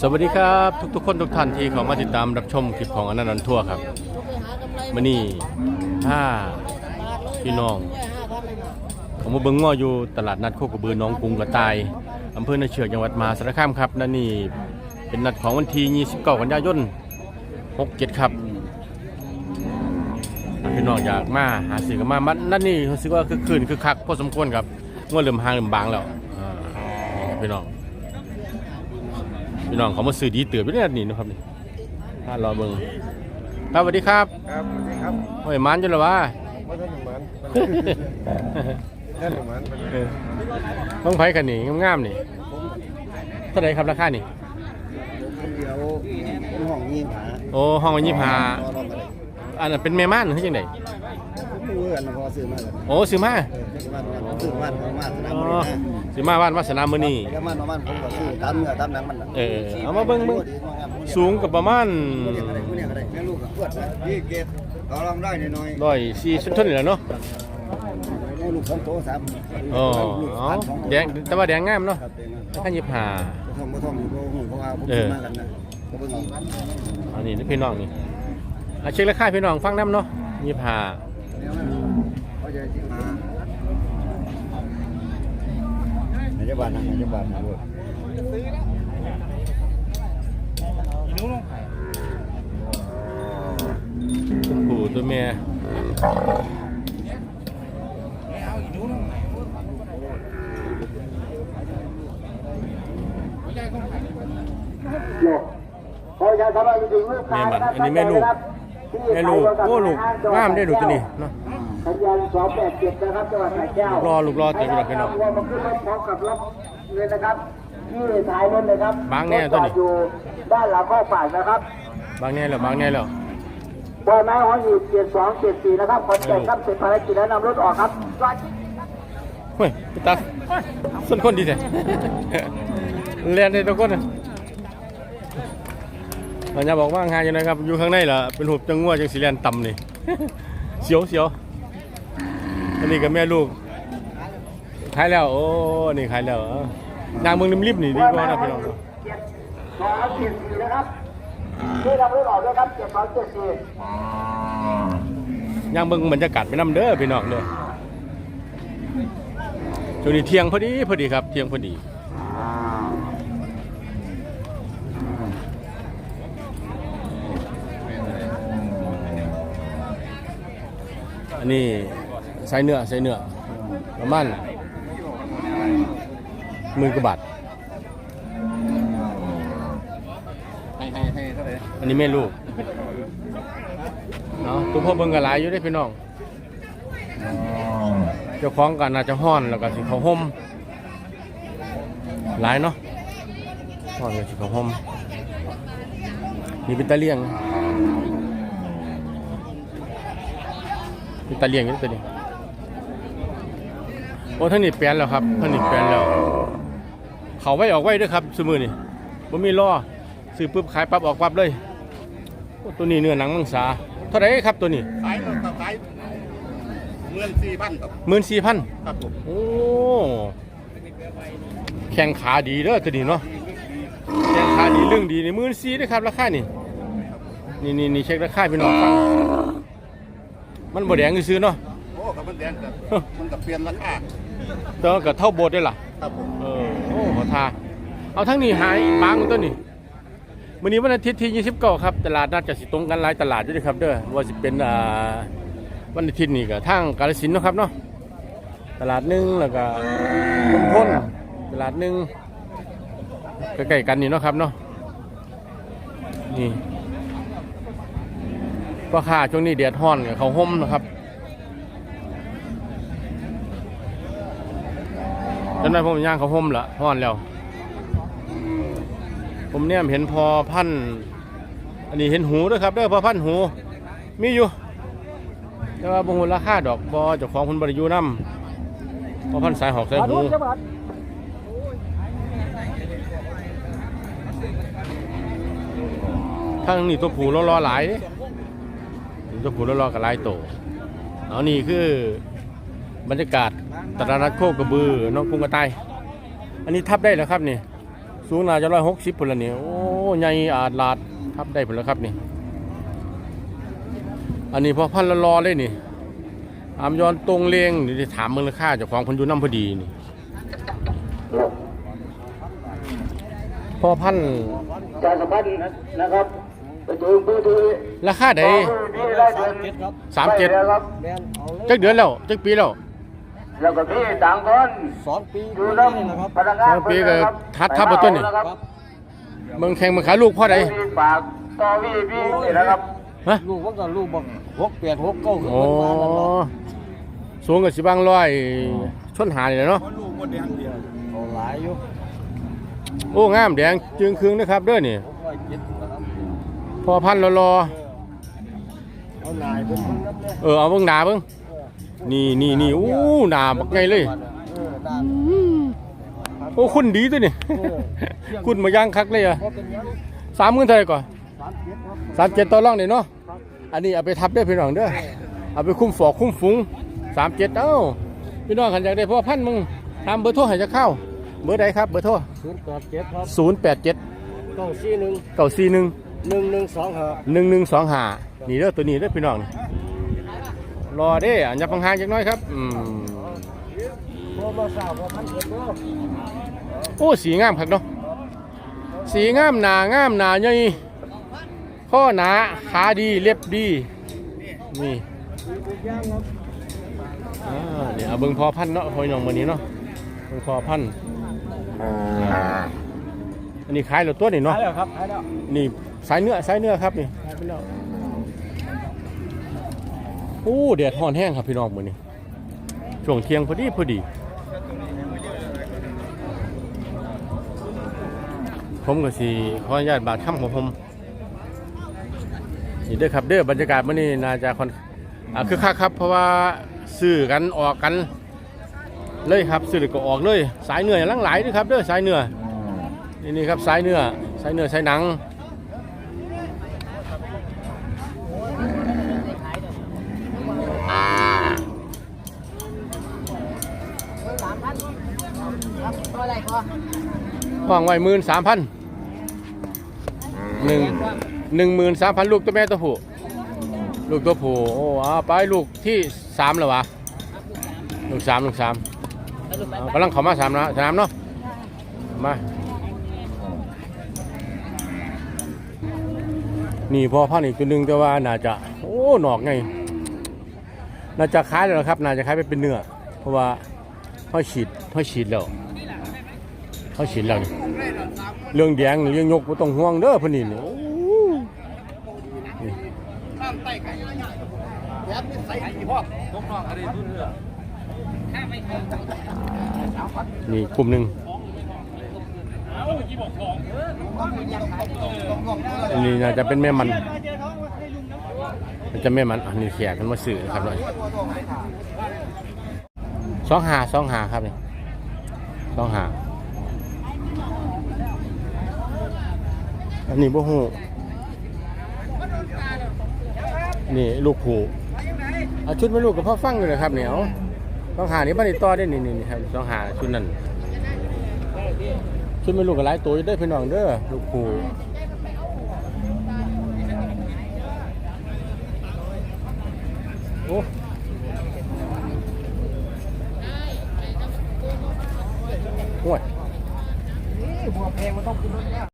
สวัสดีครับทุกๆ คนทุกท่านที่เข้ามาติดตามรับชมคลิปของอนันต์ทั่วครับมื่อนี้ถ้าพี่น้องผมมาเบิ้งง้ออยู่ตลาดนัดโคกระบือน้องกรุงกระต่ายอำเภอนาเชือกจังหวัดมหาสารคามครับนั่นนี่เป็นนัดของวันที่29กันยายน67ครับพี่น้องอยากมาหาซื้อกันมามันนั่นนี่รู้สึกว่าคือคืนคือคักพอสมควรครับ ง้อเริ่มห่างเริ่มบางแล้วอ่านี่ครับพี่น้อง พี่น้องเขามาซื้อดีเตือไปเนี่ยนี่นะครับนี่ถ้ารอเบิ่งครับสวัสดีครับครับสวัสดีครับโอ้ยมันจนหรอวะว่าท่านหนุ่มมันท่านหนุ่มมันเออต้องไผกันนี่งามๆนี่เท่าไหรครับราคานี่คนเดียวเป็นห้องยิงหาโอ้ห้องวันยี่ห้ารอรอมาเลยอันนั้นเป็นแม่ม่านหรือยังไง ผมรู้กันนะพอซื้อมาเลยโอ้ซื้อมาเออซื้อมาซื้อมาซื้อมาสนามอ๋บุอรีนะซื้อมาบ้านวาสนามื้อนี้แค่มาประมาณผมก็ซื้อตามเนื้อตามหนังมันน่ะเออเอามาเบิ่งเบิ่งสูงกับประมาณผู้เลี้ยงอะไรผู้เลี้ยงอะไรแม่ลูกกับปวดนะพี่เกตต่อรองได้น้อยร้อยสี่ชนๆนี่แหละเนาะๆแม่ลูกสองโตสามอ๋อลูกอ๋อสามสองแดงแต่ว่าแดงงามเนาะครับเองนะราคายี่ห้าบ่ท่องบ่ท่องอยู่บ่ฮู้เพราะว่าผมซื้อมากันนะก็เบิ่งเอาอันนี้พี่น้องนี่อะเช็คราคาพี่น้องฟังน้ำเนาะยี่ห้า เขาจะสิมาอาจจะบาทนะอาจจะบาทนะลูกตัวผู้ตัวแม่ขอประชาสัมพันธ์ถึงลูกค้ามันอันนี้แม่ลูก แม่ลูกโอ้ลูกงามได้ดูตัวนี้เนาะสัญญาณสองแปดเจ็ดนะครับจังหวัดสระแก้วลูกรอลูกรอเต็มอยู่แล้วพี่น้องวัวมาขึ้นรถพร้อมกับรถเลยนะครับที่ท้ายรถเลยครับบางแน่ตัวนี้รถจอดอยู่ด้านหลังข้อฝากนะครับ บางแน่แล้วบางแน่แล้วบอยไม้หอหีบเจ็ดสองเจ็ดสี่นะครับขอนแก่นครับเสร็จภารกิจแล้วนำรถออกครับจอดเฮ้ยพี่ตาส่วนคนดีแท้เรียนได้ทุกคนน่ะ อาจารย์บอกว่างานอยู่นะครับ อยู่ข้างในล่ะเป็นหุบจังงัวจังสีแลนต่ำนี่เสียวเสียวอันนี้กับแม่ลูกขายแล้ว โอ้ นี่ขายแล้วเอ้านางเมืองริมริบนี่ดีกว่านะพี่น้องเจ็ดสองเจ็ดสี่นะครับที่นำรถออด้วยครับเจ็ดสองเจ็ดสี่ย่างเบิ่งบรรยากาศไปนํเด้อพี่น้องเด้อช่วงนี้เที่ยงพอดีพอดีครับ เที่ยงพอดี อันนี้ใส่เนื้อใส่เนื้อประมาณหมื่นกว่าบาทให้ให้ให้เท่าไหร่อันนี้แม่ลูกเนาะตัวพ่อเบิ่งกันหลายอยู่ได้อพี่น้องเจ้าของกันอาจจะห้อนแล้วก็สิเขาห่มหลายเนาะห้อนกับสิเขาห่มนี่เป็นตะเลียง เป็นตะเลียงอยู่ตัวนี้โอ้ท่านนี่แปลนแล้วครับท่านนี่แปลนแล้ว เขาไว้ออกไว้ด้วยครับสมือนี่ผมมีล้อซื้อปุ๊บขายปั๊บออกปั๊บเลยโอ้ตัวนี้เนื้อหนังมังสาเท่าไหรครับตัวนี้ขายครับขายเงินสี่พันครับหมื่นสี่พันครับผมโอ้แข่งขาดีเด้อตัวนี้เนาะแข่งขาดีเรื่องดีในมื่นซีด้วยครับราคานี่นี่นี่นี่เช็คราคาพี่น้องฟัง มันบ่แดงซื้อๆเนาะโอ้กับมันแดงครับมันกับเปลี่ยนราคาแต่ว่าก็เท่าโบดได้ล่ะครับผมเออโอ้ขอทาเอาทั้งนี้หายบางตัวนี้วันนี้วันอาทิตย์ที่29ครับตลาดนัดจะสิตรงกันหลายตลาดด้วยนะครับเด้อว่าสิเป็นอ่าวันอาทิตย์นี่ก็ทางกาฬสินธุ์เนาะครับเนาะตลาดหนึงแล้วก็ลุมพ้นตลาดหนึงใกล้ๆกันนี่เนาะครับเนาะนี่ ก็ค่าช่วงนี้เดือดร้อนเขาห่มนะครับจนได้ผมย่างเขาห่มละร้อนแล้ว ผมเนี่ยเห็นพอพันอันนี้เห็นหูด้วยครับเด้อพอพันหู มีอยู่ แต่ว่าบงหูราคาดอกบอเจ้าของคุณบริยูน้ำพอพันสายหอกสายหูทางนี้ตัวผูร้อๆหลายเด้ตัวผูรอกับหลายโตเอานี่คือบรรยากาศตลาดนัดโคกระบือน้องกรุงกระต่ายอันนี้ทับได้แล้วครับนี่สูงน่าจะร้อยหกสิบพุ่นละนี่โอ้ใหญ่อาดลาดทับได้พุ่นแล้วครับนี่ อันนี้พอพันละรอเลยนี่อามยอนตรงเลงนี่ได้ถามมูลค่าเจ้าของเพันอยุน้ำพอดีนี่พอพันการสัมพันธ์นะครับ ราคาใดนี่ได้เดือนสามเจ็ดไปแล้วครับแมนเอาเลยจักเดือนแล้วจักปีแล้วแล้วก็พี่ต่างคนสองปีอยู่นี่น้นะครับำพนักงานสองปีก็เพิ่นนะครับทัดทับเอาตัวนี่ไปเมาครับเมืองแข่งเมืองขายลูกพ่อใดพี่ฝากต่อพี่พี่นี่นะครับฮะลูกว่าก็ลูกบอกหกแปดหกเก้าคือโอ้เพิ่นว่านั่นเนาะสูงกับสิบางร้อยชนหานี่แหละเนาะเอาหลายอยู่โอ้งามแดงจึงครึ่งนะครับเด้อนี่ พอพันรอรอเอานายเป็นคนนั้นเลยเออเอาเบิ่งหนาเบิ่งนี่นี่นี่อู้หนาบักไงเลยเออด้านโอ้คุณดีตัวนี่ คุณมาย่างคักเลยอะก็เป็นอยังสามหมื่นเท่าไหร่ก่อนสามเจ็ดครับสามเจ็ดต่อรองนี่เนาะอันนี้เอาไปทับได้อพี่น้องเด้อเอาไปคุ้มฝอกคุ้มฝูงสามเจ็ดเอ้าพี่น้องขันอยากได้พ่อพันมึงทำเบอร์โทรให้จะเข้า เบอร์ใดครับเบอร์โทรศูนย์แปดเจ็ดครับศูนย์แปดเจ็ดเก้าสี่หนึ่งเก้าสี่หนึ่ง หนึ่งหนึ่งสองห้าหนึ่งหนึ่งสองห้านี่เด้อตัวนี้เด้อพี่น้องนี่รอเด้ออันยับห่างๆจักหน้อยครับอืมโทรมาสาวว่าพันเจ็ดเนาะโอ้สีงามครับเนาะสีงามหนางามหนาใหญ่ข้อหนาขาดีเล็บดีนี่อ่าเดี๋ยวเอาเบิ่งพอพันธุ์เนาะพอน้องวันนี้เนาะเบิ่งพอพันธุ์อันนี้ขายแล้วตัวนี่เนาะหายแล้วครับหายแล้วนี่ สายเนื้อสายเนื้อครับนี่โอ้แดดฮ้อนแห้งครับพี่น้องมื้อนี้ช่วงเที่ยงพอดีพอดี ผมก็สิขออนุญาตบาดค่ำของผมนี่เด้อครับเด้อบรรยากาศมื้อนี้น่าจะคอนคือคักครับ เพราะว่าซื้อกันออกกันเลยครับซื้อก็ออกเลย สายเนื้ออย่างลังหลายด้อครับเด้อสายเนื้อนี่นี่ครับสายเนื้อสายเนื้อสายหนัง ห้องไว้หมื่นสามพันหนึ่งหนึ่งหมื่นสามพันลูกตัวแม่ตัวผู้ลูกตัวผู้โอ้เอาไปลูกที่สามแล้ววะลูกสามลูกสามกำลังเข้ามาสามนะสามเนาะมานี่พอพันอีกตัวหนึ่งแต่ว่าน่าจะโอ้หนอกไงน่าจะขายแล้วครับ น่าจะขายไปเป็นเนื้อเพราะว่าเขาฉีดเขาฉีดแล้ว เขาฉีดแล้วนี่เรื่องแดงเรื่องยกบ่ต้องห่วงเด้อพนี่นี่โอ้นี่นี่กลุ่มหนึ่งอันนี้น่าจะเป็นแม่มันจะแม่มันอันนี้แขกกันมาสื่อครับหน่อยสองหาสองหาครับนี่สองหา อันนี้บ่ฮู้นี่ลูกผูเอาชุดมาลูกกับพ่อฟังอยู่นะครับเหนียเอาต้องหานี่บ้านนี้ต่อได้นี่นี่นี่ครับต้องหาชุดนั้นชุดมาลูกกับหลายตัวอยู่เด้พี่น้องเด้อลูกผูโอ้โอ้ยบัวแพงมันต้องกินแล้ว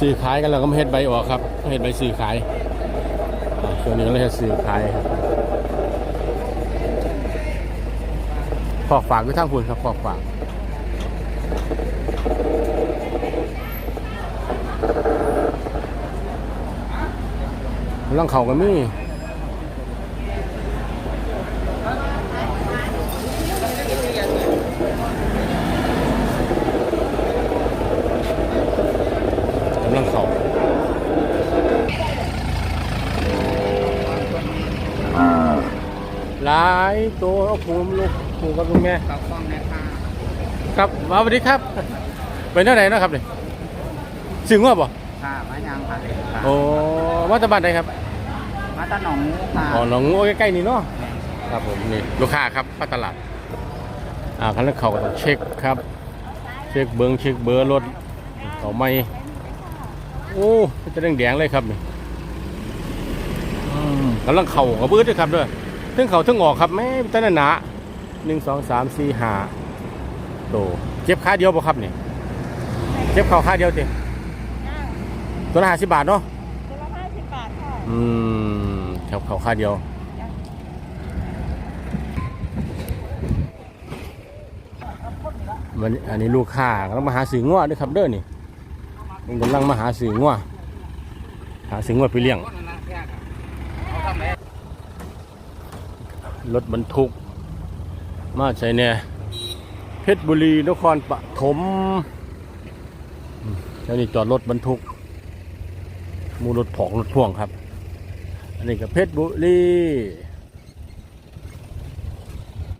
สื่อขายกันแล้วก็มาเฮ็ดใบออกครับเฮ็ดใบสื่อขายอ่าช่วนี้ก็เลยเฮ็ดซื้อขายครับขอบฝากด้วยทางคุณครับขอบฝากลังเขากันมี่กำลังเขา หลายตัวเอาผูมลูกผูกับลุงแม่กับฟังนะคะครับมาสวัสดีครับไปเท่าไหร่นาะครับเนี่ยสึงว่าบ่ค่ะมายังค่ะเลยค่ะโอ้มาจากบ้านไหนครับมาตาหนองงูค่ะอ๋อหนองงูใกล้ๆนี่เนาะครับผมนี่ลูกค้าครับป้าตลาดอ่าคันนั้นเขาก็ต้องเช็คครับ เช็คเบิ้งเช็คเบอร์รถเขาไม่โอ้มันจะแดงๆเลยครับนี่อืมกำลังเข่ากระบื้อด้วยครับด้วย ทั้งเข่าทั้งออกครับแม่ตั้งหนาหนึ่งสองสามสี่ห้าโตเจ็บขาเดียวป่ะครับนี่เจ็บเข่าขาเดียวติตัวละห้าสิบบาทเนาะตัวละห้าสิบบาทค่ะอืมเจ็บเข่าขาเดียวมันอันนี้ลูกค้ากำลังมาหาสื่อง้อด้วยครับเด้อนี่มันกำลังมาหาสื่อง้อหาสื่อง้อไปเลี้ยง รถบรรทุก มาใช่เนี่ยเพชรบุรีนครปฐมแล้วนี่จอดรถบรรทุก มูรถผองรถพ่วงครับ อันนี้ก็เพชรบุรี